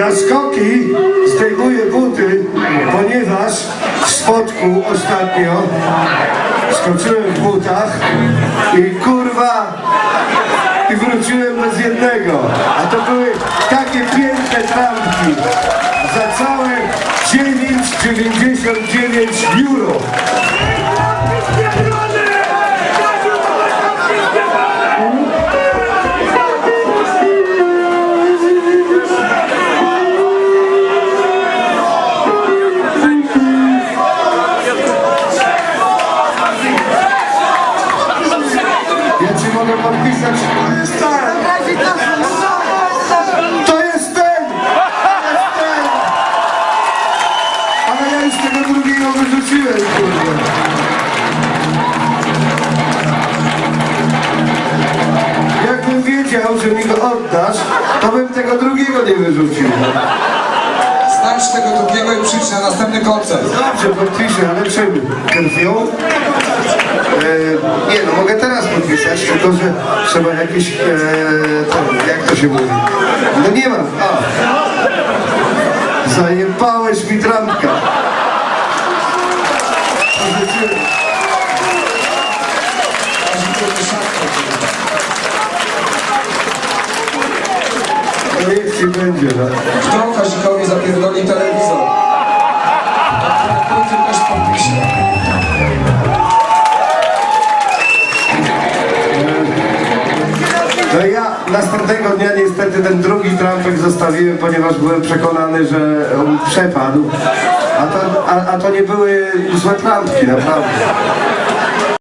Na skoki zdejmuję buty, ponieważ w spotku ostatnio skoczyłem w butach i kurwa i wróciłem bez jednego. A to były takie piękne trampki za całe 9,99 euro. Mogę podpisać. Tak. To jest ten! To jest ten! Ale ja już tego drugiego wyrzuciłem, kurde. Jakbym wiedział, że mi go oddasz, to bym tego drugiego nie wyrzucił. Znajdź tego drugiego i przyjdź na następny koncert. Dobrze, podpiszę, ale czym? Krwią? E, nie no, mogę podpisać, tylko że trzeba jakieś, e, jak to się mówi? No nie mam, a. Zajebałeś mi trampkę. To niech ci będzie, no. Kto Kazikowi zapierdoli telewizor? Następnego dnia niestety ten drugi trampek zostawiłem, ponieważ byłem przekonany, że on przepadł. A to, a, a to nie były złe trampki, naprawdę.